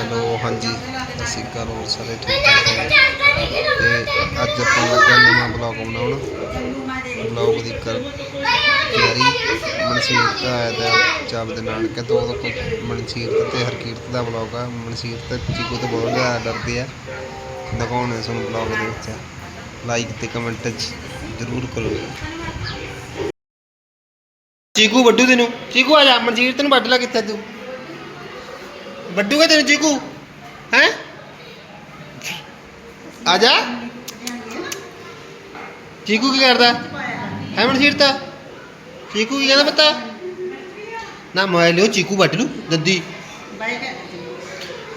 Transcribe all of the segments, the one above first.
Hello ਹਾਂਜੀ। ਸ਼੍ਰੀ ਅਕਾਲ ਹੋਰ ਸਾਰੇ ਠੀਕ ਠਾਕ ਤੇ ਅੱਜ ਆਪਾਂ ਲੱਗੇ ਨਵਾਂ ਬਲੌਗ ਬਣਾਉਣ। ਬਲੌਗ ਦੀ ਕਰ ਤਿਆਰੀ ਮਨਸੀਰਤ ਆਇਆ ਦਾ ਚਾਬ ਦੇ ਨਾਲ ਕਿ ਦੋ ਦੋ ਮਨਸੀਰਤ ਤੇ ਹਰਕੀਰਤ ਦਾ ਬਲੌਗ ਆ। ਮਨਸੀਰਤ ਚੀਕੂ ਤੋਂ ਬਹੁਤ ਜ਼ਿਆਦਾ ਡਰਦੇ ਆ। ਦਿਖਾਉਣੇ ਤੁਹਾਨੂੰ ਬਲੌਗ ਦੇ ਵਿੱਚ। ਲਾਈਕ ਤੇ ਕਮੈਂਟ ਜ਼ਰੂਰ ਕਰੋ ਚੀਕੂ ਵੱਡੂ ਤੈਨੂੰ। ਚੀਕੂ ਆ ਜਾ ਮਨਸੀਰਤ ਨੂੰ ਵੱਢ ਲੈ ਕਿੱਥੇ ਤੂੰ। ਵੱਡੂਗਾ ਤੈਨੂੰ ਚੀਕੂ? ਹੈ? ਆ ਜਾ। ਚੀਕੂ ਕੀ ਕਰਦਾ? ਹੈ ਮਨਸੀਰਤ ਚੀਕੂ ਕੀ ਕਹਿੰਦਾ ਪਤਾ? ਨਾ ਮੋਬਾਈਲ ਲਿਓ, ਚੀਕੂ ਵੱਢ ਲੂ ਦੱਦੀ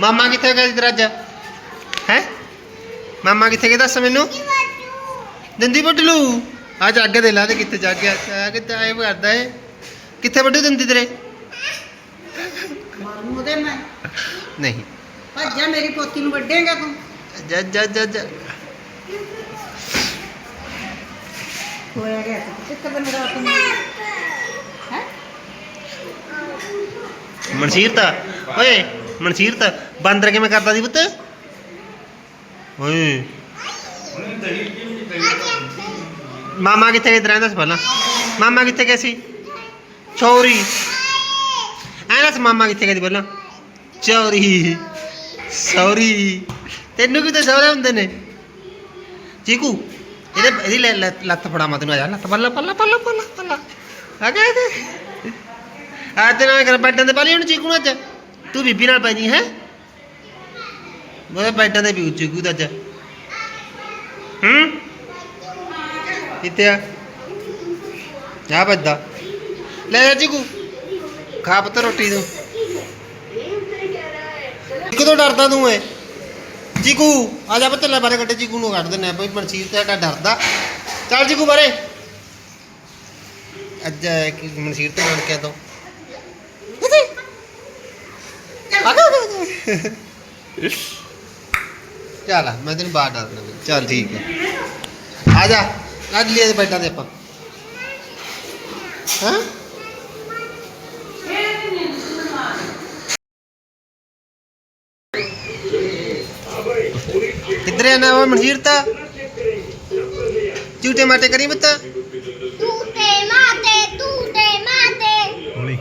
ਮਾਮਾ ਕਿੱਥੇ ਗਿਆ ਸੀ ਤੇਰਾ ਅੱਜ? ਹੈ? ਮਾਮਾ ਕਿੱਥੇ ਗਿਆ ਦੱਸ ਮੈਨੂੰ? ਦੰਦੀ ਵੱਢ ਲੂ ਆ ਜੱਗ ਦੇ ਲਾ ਤੇ ਕਿੱਥੇ ਜਾ ਗਿਆ ਕਿੱਥੇ ਆਏ ਕਰਦਾ ਏ। ਕਿੱਥੇ ਵੱਢੂ ਦੰਦੀ ਤੇਰੇ? ਮਾਰੂ ਉਹਦੇ ਮੈਂ। ਨਹੀਂ। ਭੱਜਾ ਮੇਰੀ ਪੋਤੀ ਨੂੰ ਵੱਡੇਗਾ ਤੂੰ। ਜਾ ਜਾ ਜਾ ਜਾ। ਹੋਇਆ ਗਿਆ ਕਿੱਥੇ ਬਨ ਰਾਤ ਨੂੰ। ਹੈ? ਮਨਸੀਰਤ ਓਏ ਮਨਸੀਰਤ ਬਾਂਦਰ ਕਿਵੇਂ ਕਰਦਾ ਸੀ ਪੁੱਤ? ਓਏ। ਮਾਮਾ ਕਿੱਥੇ ਰਹਿੰਦਾ ਸੀ ਪਹਿਲਾਂ। ਮਾਮਾ ਕਿੱਥੇ ਗਿਆ ਸੀ? ਚੌਰੀ ਐ ਦੱਸ ਮਾਮਾ ਕਿੱਥੇ ਗਿਆ ਸੀ ਪਹਿਲਾਂ? ਚੌਰੀ। ਸੌਰੀ। ਤੈਨੂੰ ਵੀ ਸੌਰੇ ਹੁੰਦੇ ਨੇ? ਚੀਕੂ, ਇਹਦੇ ਇਹਦੀ ਲੈ- ਲੈ- ਲੱਤ ਫੜਾ ਮਾ ਤੈਨੂੰ, ਆ ਜਾ, ਲੱਤ ਪੱਲਾ ਪੱਲਾ ਪੱਲਾ ਪੱਲਾ ਪੱਲਾ ਆ ਗਿਆ ਇਹਦੇ। ਅੱਜ ਤੇ ਨਾ ਕਰ ਬੈਡਾਂ ਤੇ ਪਾਲੀ ਹੁਣ ਚੀਕੂ ਨੂੰ ਅੱਜ। ਤੂੰ ਬੀਬੀ ਨਾਲ ਪੈ ਜੀ, ਹੈ? ਮੈਂ ਬੈਡਾਂ ਤੇ ਵੀ ਚੀਕੂ ਦਾ ਅੱਜ। ਹੂੰ? ਕਿੱਥੇ ਆ? ਜਾ ਬੱਦਾ। ਲੈ ਜਾ ਚੀਕੂ। ਖਾ ਪੁੱਤ ਰੋਟੀ ਤੂੰ ਕਿਦੋਂ ਡਰਦਾ ਤੂੰ ਏ ਚੀਕੂ, ਆ ਜਾ ਪੁੱਤ ਲੈ ਬਾਰੇ ਕੱਟੇ ਚੀਕੂ ਨੂੰ ਕੱਢ ਦਿੰਨੇ ਆ। ਬਈ ਮਨਸੀਰ ਤੇ ਸਾਡਾ ਡਰਦਾ। ਚੱਲ ਚੀਕੂ ਬਾਰੇ ਅੱਜ ਮਨਸੀਰ ਤੇ ਬਣ ਕੇ ਦੋ ਚੱਲ, ਮੈਂ ਤੈਨੂੰ ਬਾਹਰ ਡਰ ਚੱਲ ਠੀਕ ਹੈ ਆ ਜਾ, ਕੱਢ ਲਿਆ ਬੈਠਾ ਤੇ ਆਪਾਂ। ਹਾਂ? ਕਿੱਧਰ ਹੈ ਨਾ ਉਹ ਮਨਸੀਰ ਤਾ ਝੂਟੇ ਮਾਟੇ ਕਰੀ ਬੱਤਾ ਤੂਤੇ ਮਾਤੇ ਤੂਤੇ ਮਾਤੇ ਹੌਲੀ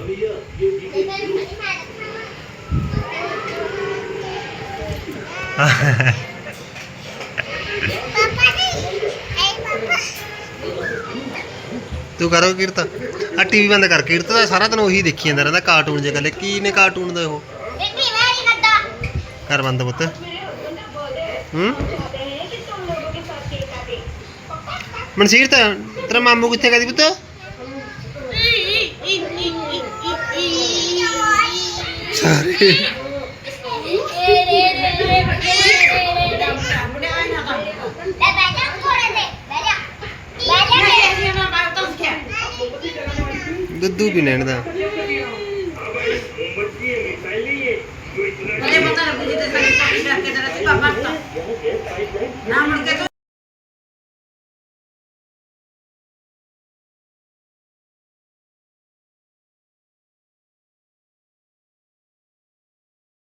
ਪਾਪਾ ਜੀ ਐ ਪਾਪਾ। ਤੂੰ ਕਰੋ ਕੀਰਤ। ਆ ਟੀਵੀ ਬੰਦ ਕਰ ਕੀਰਤ ਦਾ ਸਾਰਾ ਦਿਨ ਉਹੀ ਦੇਖੀ ਜਾਂਦਾ ਰਹਿੰਦਾ ਕਾਰਟੂਨ ਜੇ ਗੱਲ ਕੀ ਨੇ ਕਾਰਟੂਨ ਦਾ ਉਹ? ਕਰ ਬੰਦ ਪੁੱਤ। ਹੂੰ? ਮਨਸੀਰ ਤਾਂ ਤੇਰਾ ਮਾਮੂ ਕਿੱਥੇ ਗਿਆ ਸੀ ਪੁੱਤ? ਸਾਰੇ। ਲੈ ਬੈਠਾ ਥੋੜੇ ਦੇ ਬੈਠਾ ਬੈਠਾ ਦੁੱਧੂ ਵੀ ਨੈਣ ਦਾ